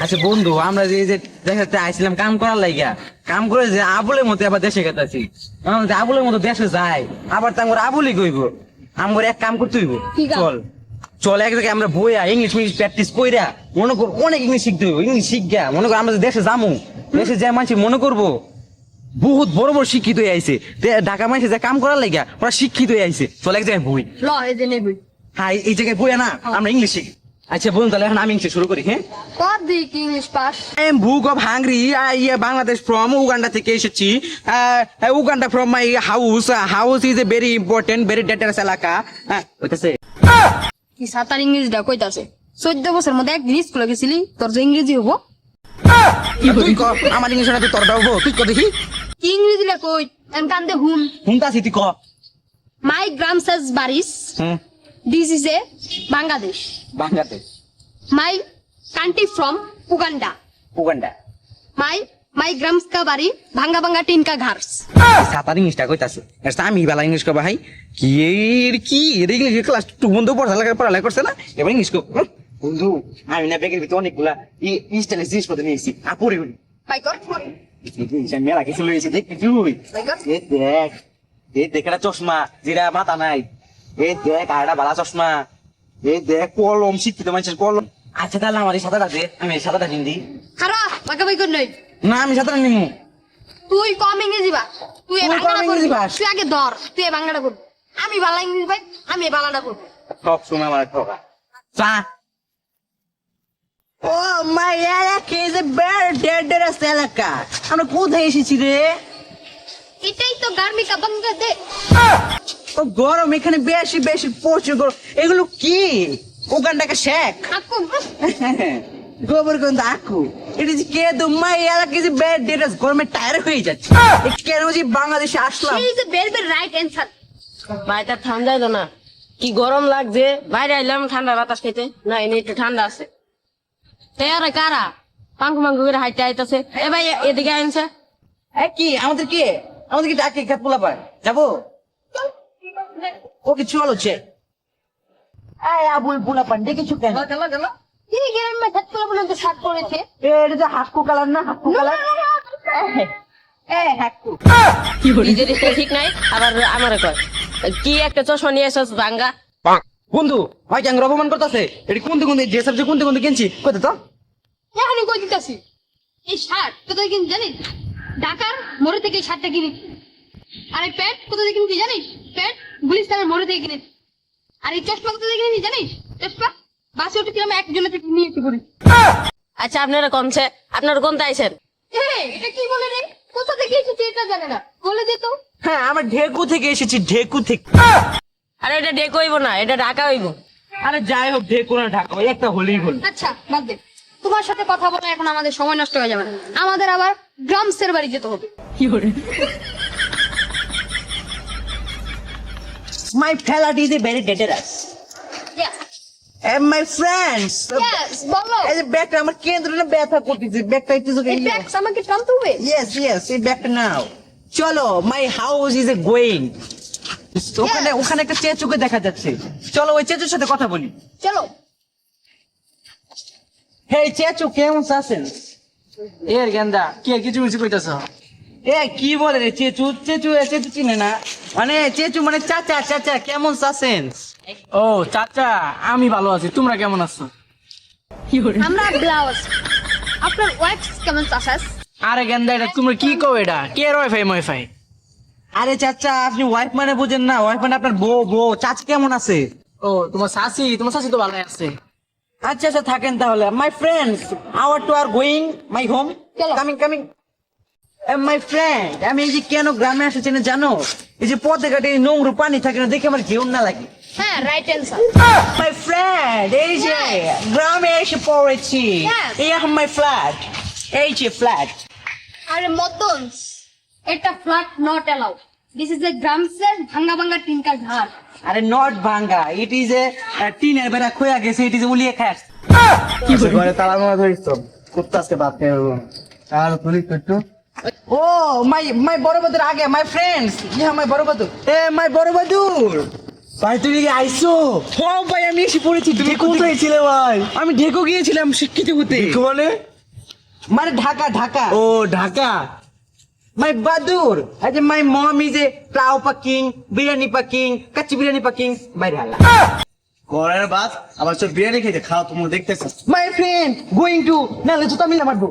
আচ্ছা বন্ধু আমরা যে যে দেখাতে আইছিলাম কাম করার লাগিয়া কাম করে যে আবুলের মতো আবার দেশে গেতাছি আবুলের মতো দেশে যাই আবার তো আমার আবুলি কইব। আমার এক কাম করতে হইব। চল। চল এক জায়গায় আমরা বইয়া ইংলিশ মিংলিশ প্র্যাকটিস কইরা মনে কর অনেক ইংলিশ শিখতে হইব। ইংলিশ শিখা মনে কর আমরা দেশে যামু দেশে যে মানুষ মনে করব বহুত বড় বড় শিক্ষিত হয়ে আইছে। ঢাকা মানুষে যে কাম করার লাগিয়া ওরা শিক্ষিত হয়ে আইছে। চল এক জায়গায় বই। ল এই যে নেবি হ্যাঁ এই জায়গায় বইয়া না আমরা ইংলিশ শিখি। আচ্ছা বলুন তাহলে এখন আমি ইংলিশ শুরু করি হ্যাঁ? কর দিক English pass? I am Book of Hungry. I am Bangladesh from Uganda থেকে এসেছি। from my house. Uh, house is a very important, very dangerous এলাকা। হ্যাঁ ওইটাছে কি সাতার ইংরেজিটা কইতাছে? চোদ্দ বছর মধ্যে একদিন স্কুলে গেছিলি তোর যে ইংরেজি হব? ক আমার ইংলিশ না তুই তোর দাও তুই ক দেখি। কি ইংরেজি কই? এন কান্দে হুন শুনতাছি তুই ক। মাই গ্রাম সাজ বারিস হুম this is a Bangladesh Bangladesh my country from Uganda Uganda my my grams কা বাড়ি ভাঙ্গা ভাঙ্গা টিন কা ঘাস সাতার ইংলিশটা কইতাছে। এটা আমি বেলা ইংলিশ কবা ভাই কি এর কি? এর ইংলিশ ক্লাস টু বন্ধু পড়ালেখা পড়ালেখা করছে না? এবার ইংলিশ কো। হুম, বন্ধু আমি না ব্যাগের ভিতরে অনেকগুলা ইনস্টালে জিনিসপত্র নিয়েছি আপুরে বাই কর মেলা কিছু লইছি। দেখবি তুই। দেখ দেখ চশমা যেটা মাথা নাই। এ দেখ আর একটা বালা চশমা। এ দেখ কলম শিক্ষিত মানুষের কলম। আচ্ছা তাহলে আমার এই সাঁতারটা দে আমি এই সাঁতারটা কিনদি খারা বাকা বাই কর নই। না আমি সাঁতার নিমু তুই কম ইংরেজি বা। তুই এই বাংলাটা করবি। তুই আগে ধর তুই এই বাংলাটা করবি। আমি বাংলা ইংরেজি ভাই আমি এই বাংলাটা করব। সব সময় আমার ঠকা চা। ও মাই এলাকা ইজ এ বের ডেডারাস এলাকা? আমরা কোথায় এসেছি রে? এটাই তো গার্মিকা বাংলাদেশ ও গরম এখানে বেশি বেশি প্রচুর গরম। এগুলো কি? ওখানটাকে শেখ। গোবর গন্ধ আকু। এটা যে কে এলাকা যে বেড ডেটাস গরমে টায়ার হয়ে যাচ্ছে। এ কেন যে বাংলাদেশে আসলাম? ভেরি ভেরি রাইট অ্যানসার ঠান্ডা এলো না। কি গরম লাগছে? বাইরে আইলাম ঠান্ডা বাতাস খেতে না এনে একটু ঠান্ডা আছে। তে আরে কারা? পাঙ্কু মাঙ্কু করে হাইতে আইতাছে। এ ভাই এদিকে আনছে এ কি? আমাদের কে? আমাদের কি ডাকে? খেত পোলা পায় যাব? ওকে চলো চে। এই আবুল পোলা পান দেখেছ কেন? গেল গেল এই গ্রামে থাক বলে তো শার্ট পরেছে এটা যে হাক্কু কালার না হাক্কু কালার? এ হাক্কু। নিজের ঠিক নাই আবার আমারে কয় কি একটা চশমা নিয়ে এসেছ ভাঙ্গা বন্ধু ভাই অপমান করতেছে। এটা কোনতে কোনতে ড্রেস আপ যে কোনতে কোনতে কিনছি? কত তো। এখানে কই দিতাছি। এই শার্ট কোথায় কিনছি জানিস? ঢাকার মোড়ে থেকে এই শার্টটা কিনি। আর এই প্যান্ট কোথা থেকে কিনেছি জানিস? প্যান্ট গুলিস্তানের মোড়ে থেকে কিনেছি আর এই চশমা কোথা থেকে কিনেছি জানিস? চশমা? বাসে উঠে কিরম একজনের থেকে নিয়ে এসে করি আচ্ছা আপনারা কমছে। আপনারা কোনটা আইছেন? এটা কি বলে রে? কোথা থেকে এসেছে এটা জানে না। বলে দে তো। হ্যাঁ আমরা ঢেকু থেকে এসেছি ঢেকু থেকে। আরে এটা ডেক হইব না এটা ঢাকা হইব। আরে যাই হোক ঢেকু না ঢাকা ওই একটা হলেই হল। আচ্ছা বাদ দে। তোমার সাথে কথা বলে এখন আমাদের সময় নষ্ট হয়ে যাবে না। আমাদের আবার গ্রামসের বাড়ি যেতে হবে। My flat is a very dangerous Yes, and my friends yes, বলো। এই যে ব্যাগটা আমার কেন্দ্র না ব্যথা করতেছে। ব্যাগটা একটু এই ব্যাগ আমাকে টানতে হবে? ইয়েস ইয়েস এই ব্যাগটা নাও। চলো my house is a going ওখানে ওখানে একটা চেঁচুকে দেখা যাচ্ছে। চলো ওই চেঁচুর সাথে কথা বলি। চলো। হে চেঁচু কেমন আছেন? এর গেন্দা কি কিছু কিছু কইতাছ? এ কি বলে রে? চেঁচু চেঁচু চেঁচু চিনে না। মানে চেঁচু মানে চাচা চাচা কেমন আছেন ও চাচা আমি ভালো আছি। তোমরা কেমন আছো? আমরা ব্লাউজ। আপনার ওয়াইফ কেমন চাষাস আরে গেন্দা এটা তোমরা কি কও এটা? কে ওয়াইফাই ওয়াইফাই আরে চাচা আপনি ওয়াইফ মানে বুঝেন না। ওয়াইফ মানে আপনার বউ বউ। চাচা কেমন আছে? ও তোমার শাশি তোমার শাশি তো ভালো আছে। আচ্ছা আচ্ছা থাকেন তাহলে। My friends our two are going my home. Coming coming my friend আমি এই যে কেন গ্রামে এসেছি না জানো? এই যে পথে ঘাটে নোংরু পানি থাকে না দেখে আমার ঘেউন না লাগে। হ্যাঁ রাইট অ্যান্সার মাই ফ্রেন্ড এই যে গ্রামে এসে পড়েছি। এই মাই ফ্ল্যাট এই যে ফ্ল্যাট আরে মদন এটা flat not allowed this is a গ্রামসের ভাঙ্গা ভাঙ্গা ঘর আরে নট ভাঙ্গা ইট ইজ এ টিনের বেড়া খোয়া গেছে ইট ইজ উলিয়ে খাস। ঘরে তালা মারা ধরিস তো। কুত্তা আজকে খেয়ে বেরোবো। তো একটু। ও মাই মাই বড় বদুর আগে মাই ফ্রেন্ডস ইয়া মাই বড় বদুর এ মাই বড় বদুর ভাই তুমি কি আইছো? ও ভাই আমি এসে পড়েছি তুমি ঢেকো কোথায় ছিলে ভাই? আমি ঢেকো গিয়েছিলাম শিক্ষিত হতে দেখো মানে? মানে ঢাকা ঢাকা। ও Dhaka. My badur. Aja my mom is a plow packing, biryani packing, kachi biryani packing. বাইরে হালা। ঘরের ভাত আবার সব বিরিয়ানি খেতে খাও তোমরা দেখতেছো। My friend going to নালে জুতা মিলা মারবো।